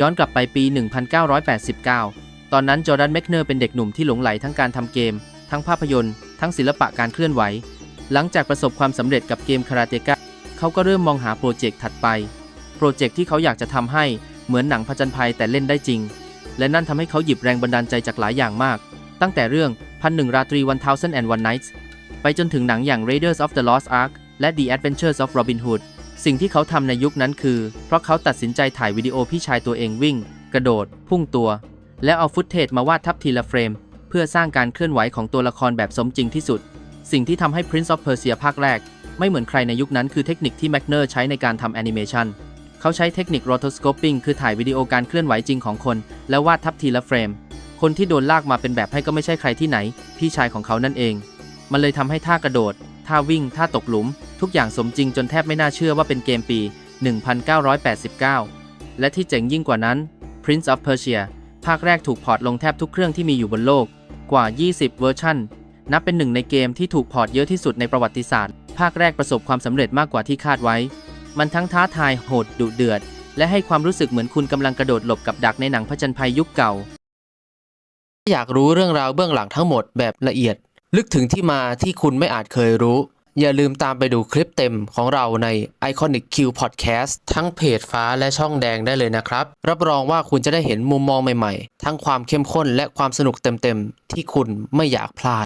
ย้อนกลับไปปี 1989 ตอนนั้นจอร์แดนแมกเนอร์เป็นเด็กหนุ่มที่หลงไหลทั้งการทำเกม ทั้งภาพยนตร์ ทั้งศิลปะการเคลื่อนไหว หลังจากประสบความสำเร็จกับเกมคาราเตกะเขาก็เริ่มมองหาโปรเจกต์ถัดไป โปรเจกต์ที่เขาอยากจะทำให้เหมือนหนังผจญภัยแต่เล่นได้จริง และนั่นทำให้เขาหยิบแรงบันดาลใจจากหลายอย่างมาก ตั้งแต่เรื่องพันหนึ่งราตรี1001 Nights ไปจนถึงหนังอย่าง Raiders of the Lost Ark และ The Adventures of Robin Hood สิ่งที่เขาทำในยุคนั้นคือ เพราะเขาตัดสินใจถ่ายวิดีโอพี่ชายตัวเองวิ่ง กระโดด พุ่งตัว แล้วเอาฟุตเทจมาวาดทับทีละเฟรม เพื่อสร้างการเคลื่อนไหวของตัวละครแบบสมจริงที่สุด สิ่งที่ทำให้ Prince of Persia ภาคแรก ไม่เหมือนใครในยุคนั้นคือเทคนิคที่แมกเนอร์ใช้ในการทำแอนิเมชันเขาใช้เทคนิค rotoscoping คือถ่ายวิดีโอการเคลื่อนไหวจริงของคน แล้ววาดทับทีละเฟรม คนที่โดนลากมาเป็นแบบให้ก็ไม่ใช่ใครที่ไหน พี่ชายของเขานั่นเอง มันเลยทำให้ท่ากระโดด ท่าวิ่ง ท่าตกหลุม ทุกอย่างสมจริงจนแทบไม่น่าเชื่อว่าเป็นเกมปี 1989 และที่เจ๋งยิ่งกว่านั้น Prince of Persia ภาคแรกถูกพอร์ตลงแทบทุกเครื่องที่มีอยู่บนโลก กว่า 20 เวอร์ชันนับเป็นหนึ่งในเกมที่ถูกพอร์ตเยอะที่สุดในประวัติศาสตร์ ภาคแรกประสบความสำเร็จมากกว่าที่คาดไว้ มันทั้งท้าทายโหดดุเดือด และให้ความรู้สึกเหมือนคุณกำลังกระโดดหลบกับดักในหนังผจญภัยยุคเก่า อยากรู้เรื่องราวเบื้องหลังทั้งหมดแบบละเอียด ลึกถึงที่มาที่คุณไม่อาจเคยรู้ อย่าลืมตามไปดูคลิปเต็มของเราใน Iconic Q Podcast ทั้งเพจฟ้าและช่องแดงได้เลยนะครับ รับรองว่าคุณจะได้เห็นมุมมองใหม่ๆ ทั้งความเข้มข้นและความสนุกเต็มๆ ที่คุณไม่อยากพลาด